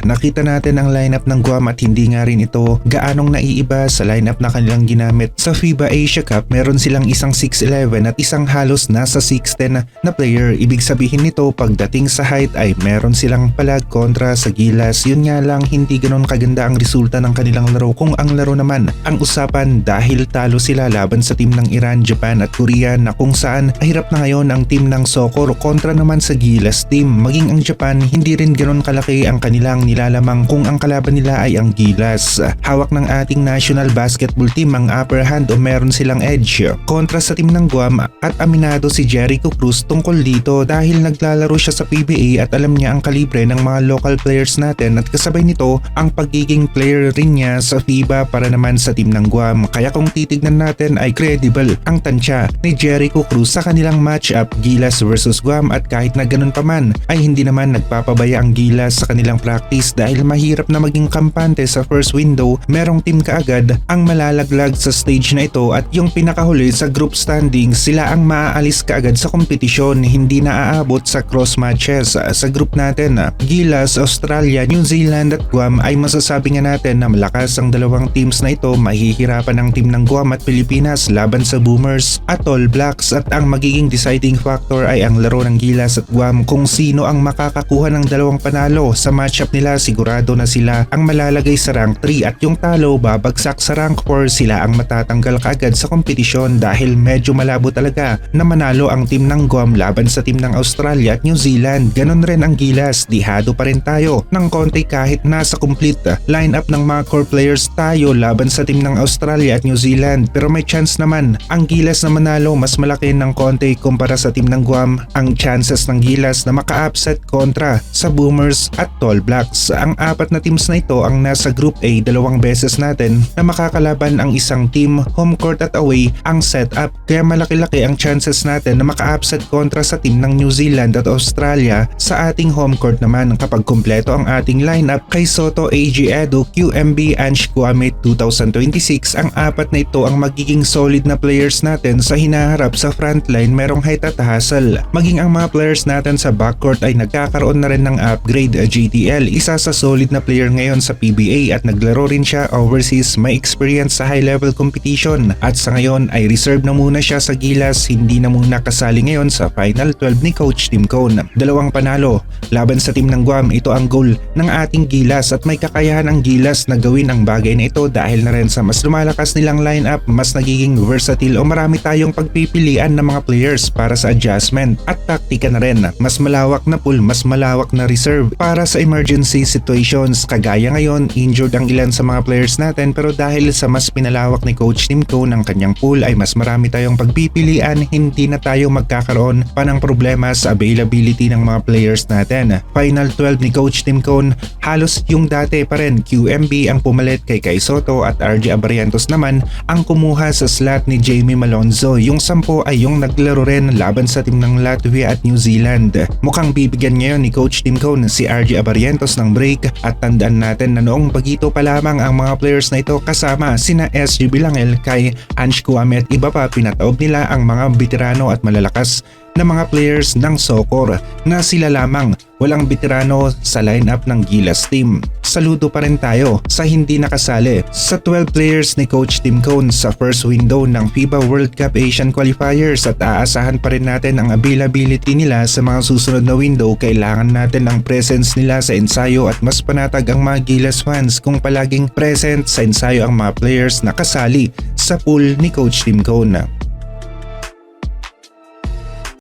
Nakita natin ang lineup ng Guam at hindi nga rin ito gaanong naiiba sa lineup na kanilang ginamit. Sa FIBA Asia Cup, meron silang isang 6'11 at isang halos nasa 6'10 na player. Ibig sabihin nito pagdating sa height ay meron silang palag kontra sa gilas. Yun nga lang hindi ganon kaganda ang resulta ng kanilang laro kung ang laro naman ang usapan dahil talo sila laban sa team ng Iran, Japan at Korea na kung saan hirap na ngayon ang team ng Sokor kontra naman sa gilas team. Maging ang Japan hindi rin ganon kalaki ang kanilang nilalamang kung ang kalaban nila ay ang gilas. Hawak ng ating national basketball team ang upper hand o meron silang edge kontra sa team ng Guam at aminado si Jericho Cruz tungkol dito dahil naglalaro siya sa PBA at alam niya ang kalibre ng mga local players natin at kasabay nito ang pagiging player rin niya sa FIBA para naman sa team ng Guam. Kaya kung titignan natin ay credible ang tansya ni Jericho Cruz sa kanilang matchup Gilas versus Guam at kahit na ganun pa man ay hindi naman nagpapabaya ang Gilas sa kanilang practice dahil mahirap na maging kampante sa first window merong team kaagad ang malalaglag sa stage na ito at yung pinakahuli sa group standing sila ang maaalis kaagad sa kompetisyon hindi na aabot sa cross matches sa group natin. Gilas, Australia, New Zealand at Guam ay masasabi nga natin na malakas ang dalawang teams na ito mahihirapan ang team ng Guam at Pilipinas laban sa Boomers at All Blacks at ang magiging deciding factor ay ang laro ng Gilas at Guam kung sino ang makakakuha ng dalawang panalo sa matchup nila sigurado na sila ang malalagay sa rank 3 at yung talo babagsak sa rank 4 sila ang matatanggal kaagad sa kompetisyon dahil medyo malabo talaga na manalo ang team ng Guam laban sa team ng Australia at New Zealand. Ganon rin ang Gilas, dihado pa rin tayo ng konti kahit nasa complete lineup ng mga core players tayo laban sa team ng Australia at New Zealand pero may chance naman ang Gilas na manalo mas malaki ng konti kumpara sa team ng Guam. Ang chances ng Gilas na maka-upset kontra sa Boomers at Tall Blacks. Ang apat na teams na ito ang nasa Group A dalawang beses natin na makakalaban ang isang team home court at away ang setup kaya malaki-laki ang chances natin na maka-upset kontra sa team ng New Zealand at Australia sa ating home court naman kapag kumpleto ang ating lineup kay Soto, AG Edo, QMB, Ansh Kwame 2026 ang apat na ito ang magiging solid na players natin sa hinaharap sa frontline merong height at hustle. Maging ang mga players natin sa backcourt ay nagkakaroon na rin ng upgrade GTL isa sa solid na player ngayon sa PBA at naglaro rin siya overseas may experience sa high level competition at sa ngayon ay reserve na muna siya sa Gilas hindi na muna kasali ngayon sa Final 12 ni Coach Tim Cone. Dalawang panalo laban sa team ng Guam ito ang goal ng ating Gilas at may kakayahan ang Gilas na gawin ang bagay na ito dahil na rin sa mas lumalakas nilang lineup mas nagiging versatile o marami tayong pagpipilian ng mga players para sa adjustment at taktika na rin. Mas malawak na pool, mas malawak na reserve para sa emergency situations. Kagaya ngayon, injured ang ilan sa mga players natin pero dahil sa mas pinalawak ni Coach Timko ng kanyang pool ay mas marami tayong pagpipilian, hindi na tayo magkakaroon pa ng problema sa availability ng mga players natin. Final 12 ni Coach Tim Cone, halos yung dati pa rin QMB ang pumalit kay Kai Soto at RJ Abarientos naman ang kumuha sa slot ni Jamie Malonzo. Yung sampo ay yung naglaro rin laban sa team ng Latvia at New Zealand. Mukhang bibigyan ngayon ni Coach Tim Cone si RJ Abarientos ng break. At tandaan natin na noong bagito pa lamang ang mga players na ito kasama sina SG Bilangel kay Ansh Kuame at iba pa pinataob nila ang mga veterano at malalakas na mga players ng Sokor na sila lamang walang veterano sa lineup ng Gilas team. Saludo pa rin tayo sa hindi nakasali sa 12 players ni Coach Tim Cone sa first window ng FIBA World Cup Asian Qualifiers at aasahan pa rin natin ang availability nila sa mga susunod na window. Kailangan natin ang presence nila sa ensayo at mas panatag ang mga Gilas fans kung palaging present sa ensayo ang mga players na kasali sa pool ni Coach Tim Cone.